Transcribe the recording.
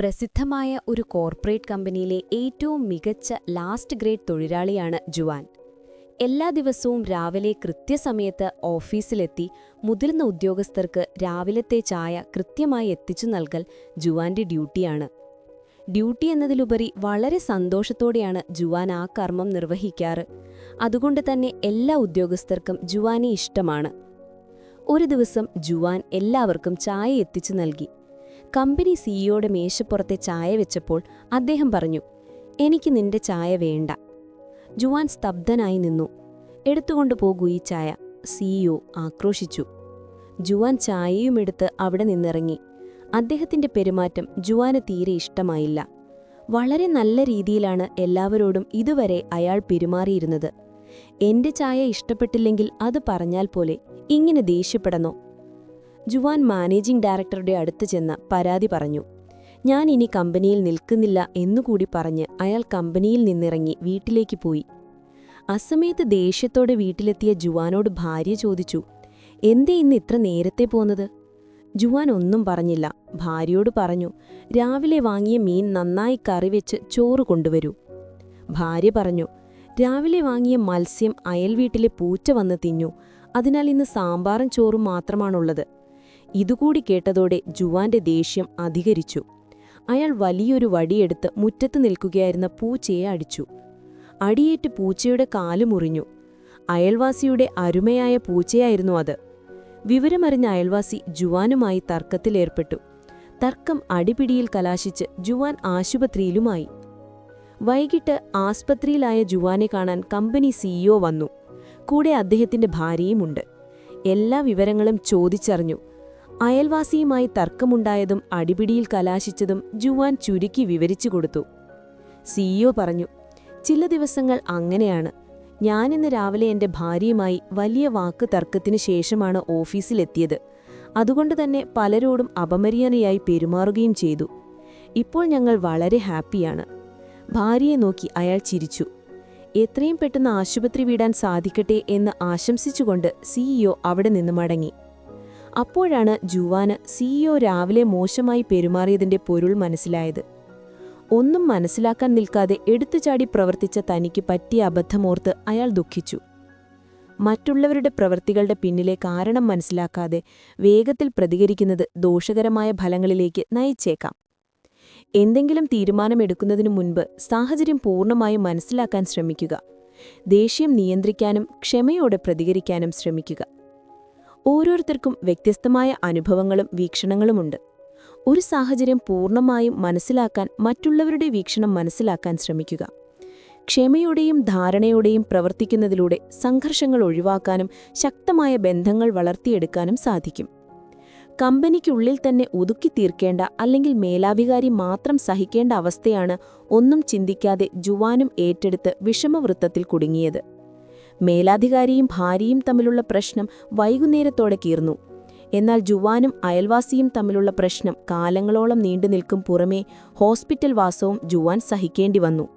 പ്രസിദ്ധമായ ഒരു കോർപ്പറേറ്റ് കമ്പനിയിലെ ഏറ്റവും മികച്ച ലാസ്റ്റ് ഗ്രേഡ് തൊഴിലാളിയാണ് ജുവാൻ. എല്ലാ ദിവസവും രാവിലെ കൃത്യസമയത്ത് ഓഫീസിലെത്തി മുതിർന്ന ഉദ്യോഗസ്ഥർക്ക് രാവിലത്തെ ചായ കൃത്യമായി എത്തിച്ചു നൽകൽ ജുവാന്റെ ഡ്യൂട്ടിയാണ്. ഡ്യൂട്ടി എന്നതിലുപരി വളരെ സന്തോഷത്തോടെയാണ് ജുവാൻ ആ കർമ്മം നിർവഹിക്കാറ്. അതുകൊണ്ട് തന്നെ എല്ലാ ഉദ്യോഗസ്ഥർക്കും ജുവാനെ ഇഷ്ടമാണ്. ഒരു ദിവസം ജുവാൻ എല്ലാവർക്കും ചായ എത്തിച്ചു നൽകി. കമ്പനി സിഇഒയുടെ മേശപ്പുറത്തെ ചായ വെച്ചപ്പോൾ അദ്ദേഹം പറഞ്ഞു എനിക്ക് നിന്റെ ചായ വേണ്ട. ജുവാൻ സ്തബ്ധനായി നിന്നു. എടുത്തുകൊണ്ട് പോകൂ ഈ ചായ. സിഇഒ ആക്രോശിച്ചു. ജുവാൻ ചായയും എടുത്ത് അവിടെ നിന്നിറങ്ങി. അദ്ദേഹത്തിന്റെ പെരുമാറ്റം ജുവാന് തീരെ ഇഷ്ടമായില്ല. വളരെ നല്ല രീതിയിലാണ് എല്ലാവരോടും ഇതുവരെ അയാൾ പെരുമാറിയിരുന്നത്. എന്റെ ചായ ഇഷ്ടപ്പെട്ടില്ലെങ്കിൽ അത് പറഞ്ഞാൽ പോലെ ഇങ്ങനെ ദേഷ്യപ്പെടണോ? ജുവാൻ മാനേജിംഗ് ഡയറക്ടറുടെ അടുത്ത് ചെന്ന് പരാതി പറഞ്ഞു. ഞാൻ ഇനി കമ്പനിയിൽ നിൽക്കുന്നില്ല എന്നുകൂടി പറഞ്ഞ് അയാൾ കമ്പനിയിൽ നിന്നിറങ്ങി വീട്ടിലേക്ക് പോയി. അസമയത്ത് ദേഷ്യത്തോടെ വീട്ടിലെത്തിയ ജുവാനോട് ഭാര്യ ചോദിച്ചു എന്തേ ഇന്ന് ഇത്ര നേരത്തെ പോന്നത്? ജുവാൻ ഒന്നും പറഞ്ഞില്ല. ഭാര്യയോട് പറഞ്ഞു രാവിലെ വാങ്ങിയ മീൻ നന്നായി കറി വെച്ച് ചോറ് കൊണ്ടുവരൂ. ഭാര്യ പറഞ്ഞു രാവിലെ വാങ്ങിയ മത്സ്യം അയൽവീട്ടിലെ പൂച്ച വന്ന് തിന്നു. അതിനാൽ ഇന്ന് സാമ്പാറും ചോറും മാത്രമാണുള്ളത്. ഇതുകൂടി കേട്ടതോടെ ജുവാന്റെ ദേഷ്യം അധികരിച്ചു. അയാൾ വലിയൊരു വടിയെടുത്ത് മുറ്റത്ത് നിൽക്കുകയായിരുന്ന പൂച്ചയെ അടിച്ചു. അടിയേറ്റ് പൂച്ചയുടെ കാൽ മുറിഞ്ഞു. അയൽവാസിയുടെ അരുമയായ പൂച്ചയായിരുന്നു അത്. വിവരമറിഞ്ഞ അയൽവാസി ജുവാനുമായി തർക്കത്തിലേർപ്പെട്ടു. തർക്കം അടിപിടിയിൽ കലാശിച്ച് ജുവാൻ ആശുപത്രിയിലുമായി. വൈകിട്ട് ആസ്പത്രിയിലായ ജുവാനെ കാണാൻ കമ്പനി സിഇഒ വന്നു. കൂടെ അദ്ദേഹത്തിന്റെ ഭാര്യയുമുണ്ട് എല്ലാ വിവരങ്ങളും ചോദിച്ചറിഞ്ഞു. അയൽവാസിയുമായി തർക്കമുണ്ടായതും അടിപിടിയിൽ കലാശിച്ചതും ജുവാൻ ചുരുക്കി വിവരിച്ചു കൊടുത്തു. സിഇഒ പറഞ്ഞു ചില ദിവസങ്ങൾ അങ്ങനെയാണ്. ഞാനിന്ന് രാവിലെ എന്റെ ഭാര്യയുമായി വലിയ വാക്ക് തർക്കത്തിനു ശേഷമാണ് ഓഫീസിലെത്തിയത്. അതുകൊണ്ട് തന്നെ പലരോടും അപമര്യാദയായി പെരുമാറുകയും ചെയ്തു. ഇപ്പോൾ ഞങ്ങൾ വളരെ ഹാപ്പിയാണ്. ഭാര്യയെ നോക്കി അയാൾ ചിരിച്ചു. എത്രയും പെട്ടെന്ന് ആശുപത്രി വിടാൻ സാധിക്കട്ടെ എന്ന് ആശംസിച്ചുകൊണ്ട് സിഇഒ അവിടെ നിന്ന് മടങ്ങി. അപ്പോഴാണ് ജുവാന് സിഇഒ രാവിലെ മോശമായി പെരുമാറിയതിന്റെ പൊരുൾ മനസ്സിലായത്. ഒന്നും മനസ്സിലാക്കാൻ നിൽക്കാതെ എടുത്തുചാടി പ്രവർത്തിച്ച തനിക്ക് പറ്റിയ അബദ്ധമോർത്ത് അയാൾ ദുഃഖിച്ചു. മറ്റുള്ളവരുടെ പ്രവൃത്തികളുടെ പിന്നിലെ കാരണം മനസ്സിലാക്കാതെ വേഗത്തിൽ പ്രതികരിക്കുന്നത് ദോഷകരമായ ഫലങ്ങളിലേക്ക് നയിച്ചേക്കാം. എന്തെങ്കിലും തീരുമാനമെടുക്കുന്നതിനു മുൻപ് സാഹചര്യം പൂർണമായും മനസ്സിലാക്കാൻ ശ്രമിക്കുക. ദേഷ്യം നിയന്ത്രിക്കാനും ക്ഷമയോടെ പ്രതികരിക്കാനും ശ്രമിക്കുക. ഓരോരുത്തർക്കും വ്യത്യസ്തമായ അനുഭവങ്ങളും വീക്ഷണങ്ങളുമുണ്ട്. ഒരു സാഹചര്യം പൂർണമായും മനസ്സിലാക്കാൻ മറ്റുള്ളവരുടെ വീക്ഷണം മനസ്സിലാക്കാൻ ശ്രമിക്കുക. ക്ഷമയോടെയും ധാരണയോടെയും പ്രവർത്തിക്കുന്നതിലൂടെ സംഘർഷങ്ങൾ ഒഴിവാക്കാനും ശക്തമായ ബന്ധങ്ങൾ വളർത്തിയെടുക്കാനും സാധിക്കും. കമ്പനിക്കുള്ളിൽ തന്നെ ഒതുക്കി തീർക്കേണ്ട അല്ലെങ്കിൽ മേലാധികാരി മാത്രം സഹിക്കേണ്ട അവസ്ഥയാണ് ഒന്നും ചിന്തിക്കാതെ ജുവാനും ഏറ്റെടുത്ത് വിഷമവൃത്തത്തിൽ കുടുങ്ങിയത്. മേലാധികാരിയും ഭാര്യയും തമ്മിലുള്ള പ്രശ്നം വൈകുന്നേരത്തോടെ കീർന്നു എന്നാൽ ജുവാനും അയൽവാസിയും തമ്മിലുള്ള പ്രശ്നം കാലങ്ങളോളം നീണ്ടു നിൽക്കും പുറമേ ഹോസ്പിറ്റൽ വാസവും ജുവാൻ സഹിക്കേണ്ടി വന്നു.